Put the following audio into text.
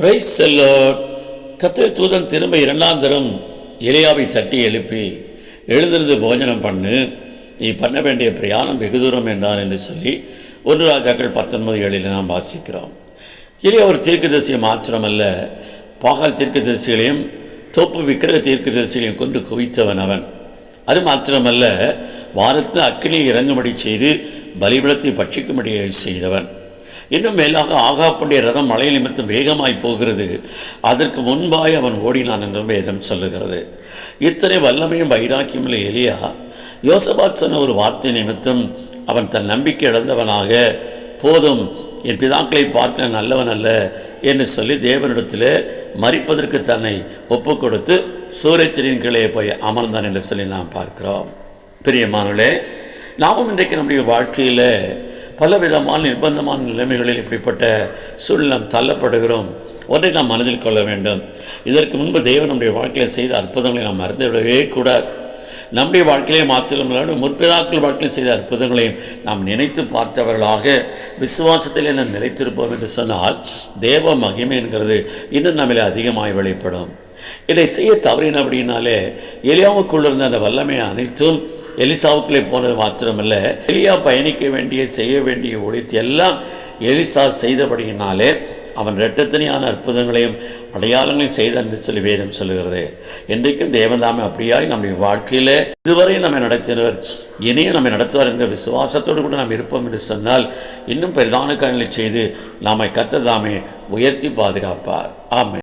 Price Cello கத்திர தூதன் திரும்ப இரண்டாம் தரம் எலியாவை தட்டி எழுப்பி எழுந்திருந்து போஜனம் பண்ணு நீ பண்ண வேண்டிய பிரயாணம் வெகு தூரம் என்றான் என்று சொல்லி ஒன்று ராஜாக்கள் பத்தொன்பது ஏழில் நாம் வாசிக்கிறோம். எலியா ஒரு தீர்க்கதரிசியை மாத்திரமல்ல பாகால் தீர்க்கதரிசிகளையும் தோப்பு விக்கிரக தீர்க்கதரிசிகளையும் கொண்டு குவித்தவன் அவன். அது மாத்திரமல்ல வாரத்து அக்கினியை இறங்கும்படி செய்து பலிபலத்தை பட்சிக்கும்படி செய்தவன். இன்னும் மேலாக ஆகாப்புடைய ரதம் மழை நிமித்தம் வேகமாய் போகிறது. அதற்கு முன்பாய் அவன் ஓடினான் என்று வேதம் சொல்லுகிறது. இத்தனை வல்லமையும் வைராக்கியமில் எலியா யோசபாத் சொன்ன ஒரு வார்த்தை நிமித்தம் அவன் தன் நம்பிக்கை இழந்தவனாக போதும் என் பிதாக்களை பார்க்க நல்லவன் அல்ல என்று சொல்லி தேவனிடத்தில் மறிப்பதற்கு தன்னை ஒப்பு கொடுத்து சூரியச்சரின் கீழே போய் அமர்ந்தான் என்று சொல்லி நாம் பார்க்கிறோம். பிரியமானவர்களே நாமும் இன்றைக்கு நம்முடைய வாழ்க்கையில் பலவிதமான நிர்பந்தமான நிலைமைகளில் இப்படிப்பட்ட சூழ்நிலம் தள்ளப்படுகிறோம். ஒன்றை நாம் மனதில் கொள்ள வேண்டும். இதற்கு முன்பு தேவன் நம்முடைய வாழ்க்கையில் செய்த அற்புதங்களை நாம் மறந்து விடவே கூடாது. நம்முடைய வாழ்க்கையிலே மாத்திரமல்லாது முற்பிதாக்கள் வாழ்க்கையில் செய்த அற்புதங்களையும் நாம் நினைத்து பார்த்தவர்களாக விசுவாசத்தில் நாம் நிலைத்திருப்போம் என்று சொன்னால் தேவ மகிமை என்கிறது இன்னும் நம்மளே அதிகமாய் வெளிப்படும். இதை செய்ய தவறினபடினாலே எலியாவுக்குள்ள இருந்த அந்த வல்லமை அனைத்தும் எலிசாவுக்குள்ளே போனது மாத்திரமல்ல எலியா பயணிக்க வேண்டிய செய்ய வேண்டிய ஒழித்து எல்லாம் எலிசா செய்தபடியினாலே அவன் இரட்டத்தனியான அற்புதங்களையும் அடையாளங்களையும் செய்தான் என்று சொல்லி வேதம் சொல்லுகிறது. என்றைக்கும் தேவதாமே அப்படியாய் நம்முடைய வாழ்க்கையில் இதுவரை நம்மை நடத்தினவர் இனியும் நம்மை நடத்துவார் என்கிற விசுவாசத்தோடு கூட நாம் இருப்போம் என்று சொன்னால் இன்னும் பெரிதான காரியங்களை செய்து நாமை கத்ததாமே உயர்த்தி பாதுகாப்பார். ஆமை